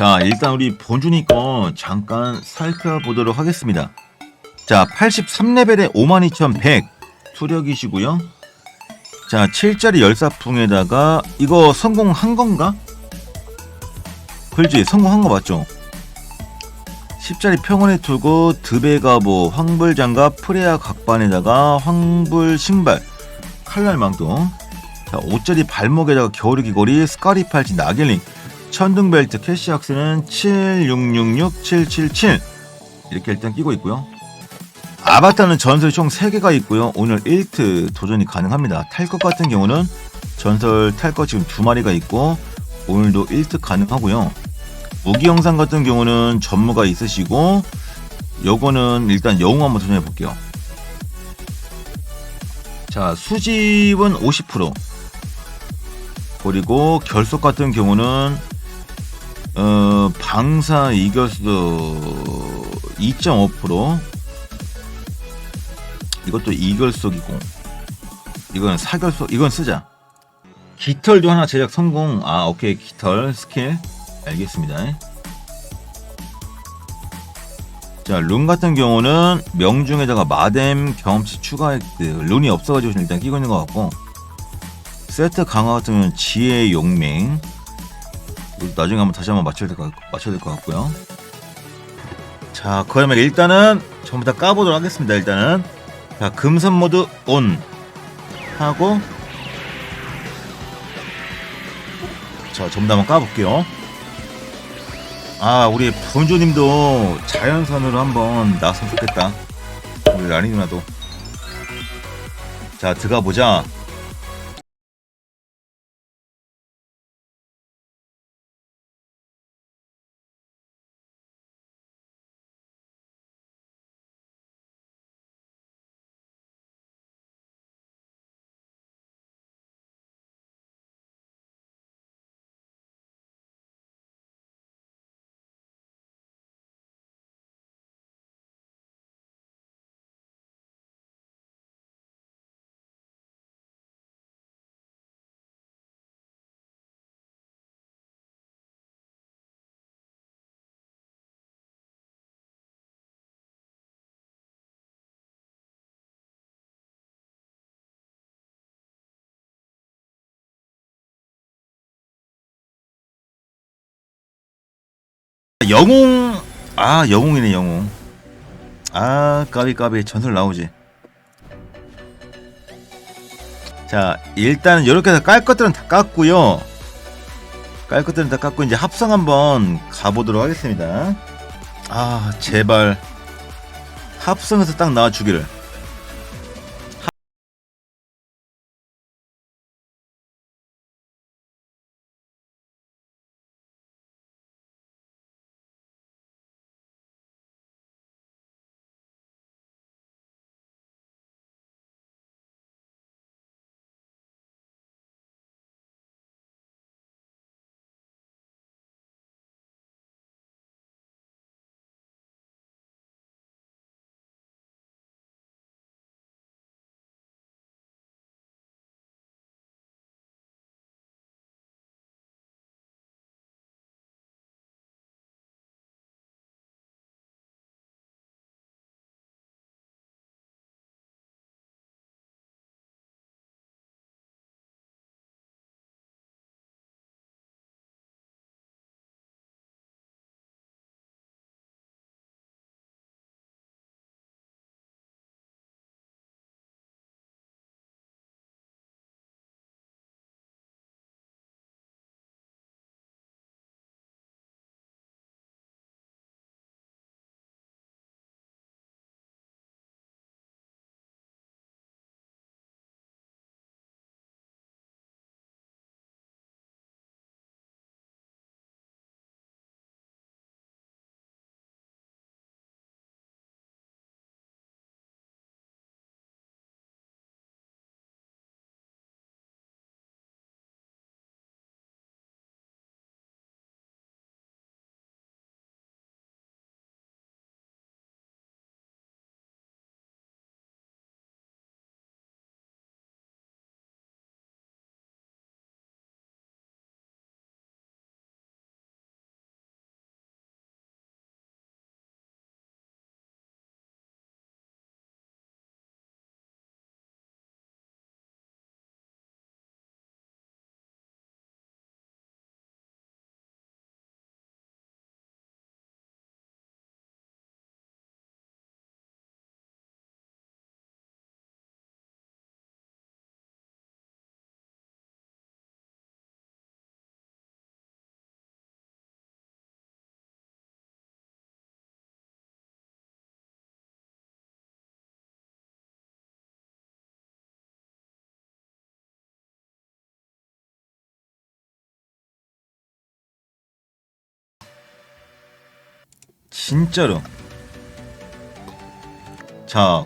자, 일단 우리 거 잠깐 살펴보도록 하겠습니다. 자, 83레벨에 52,100 투력이시고요. 자, 7짜리 열사풍에다가 이거 성공한 건가? 그렇지, 성공한 거 맞죠? 10짜리 평원의 투구, 드베가보, 황불장갑, 프레아 각반에다가 황불 신발, 칼날 망토. 자, 5짜리 발목에다가 겨울의 귀걸이, 스카리 팔찌, 나겔링, 천둥 벨트, 캐시 악스는 7666, 777 이렇게 일단 끼고 있고요. 아바타는 전설 총 3개가 있고요. 오늘 1트 도전이 가능합니다. 탈것 같은 경우는 전설 탈 것 지금 두 마리가 있고 오늘도 1트 가능하고요. 무기 영상 같은 경우는 전무가 있으시고 요거는 일단 영웅 한번 도전해 볼게요. 자, 수집은 50% 그리고 결속 같은 경우는 어, 방사 이결속 2.5% 이것도 이결속이고 이건 사결속 이건 쓰자. 깃털도 하나 제작 성공. 아 오케이. 깃털 스킬. 알겠습니다. 자 룬 같은 경우는 명중에다가 마뎀 경험치 추가 획득 룬이 없어가지고 일단 끼고 있는 것 같고 세트 강화 같은 경우는 지혜 용맹 나중에 한번 다시 한번 맞춰야 될 것 맞춰야 될 것 같고요. 자 그러면 일단은 전부 다 까보도록 하겠습니다 일단은. 자 금선 모드 온 하고. 자 전부 다 한번 까볼게요. 아 우리 본조님도 자연선으로 한번 나왔으면 좋겠다. 우리 라니 누나도. 자 들어가 보자 영웅. 아 영웅이네 영웅. 아 까비 까비. 전설 나오지. 자 일단 이렇게 해서 깔 것들은 다 깠고요. 깔 것들은 다 깠고 이제 합성 한번 가보도록 하겠습니다. 아 제발. 합성해서 딱 나와 주기를 진짜로. 자.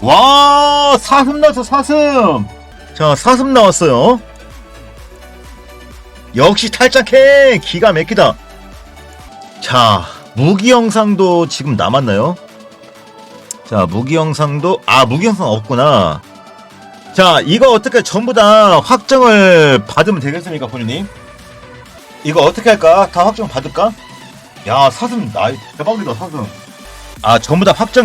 와, 사슴 나왔어, 사슴! 자, 사슴 나왔어요. 역시 탈착해! 기가 막히다. 자, 무기 영상도 지금 남았나요? 자, 무기 영상도, 아, 무기 영상 없구나. 자, 이거 어떻게 전부 다 확정을 받으면 되겠습니까, 본인님? 이거 어떻게 할까? 다 확정 받을까? 야, 사슴, 나, 대박이다, 사슴. 아, 전부 다 확정.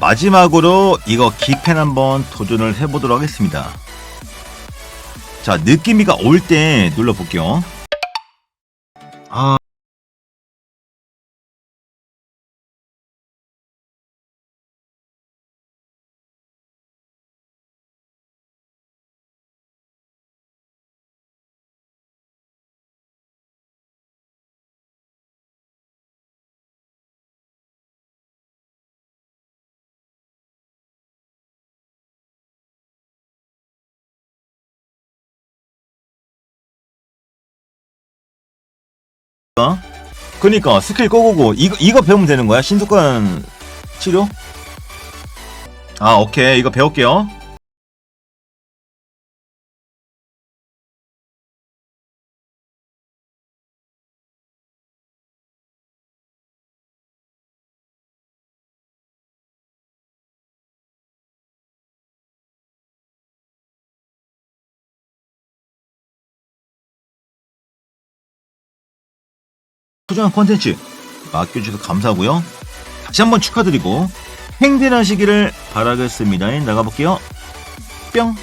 마지막으로 이거 기펜 한번 도전을 해보도록 하겠습니다. 자, 느낌이가 올 때 눌러볼게요. 아. 그니까 스킬 꺼고고 이거 이거 배우면 되는 거야 신속한 치료? 아 오케이 이거 배울게요. 소중한 콘텐츠 맡겨주셔서 감사하고요. 다시 한번 축하드리고 행진하시기를 바라겠습니다. 나가볼게요. 뿅!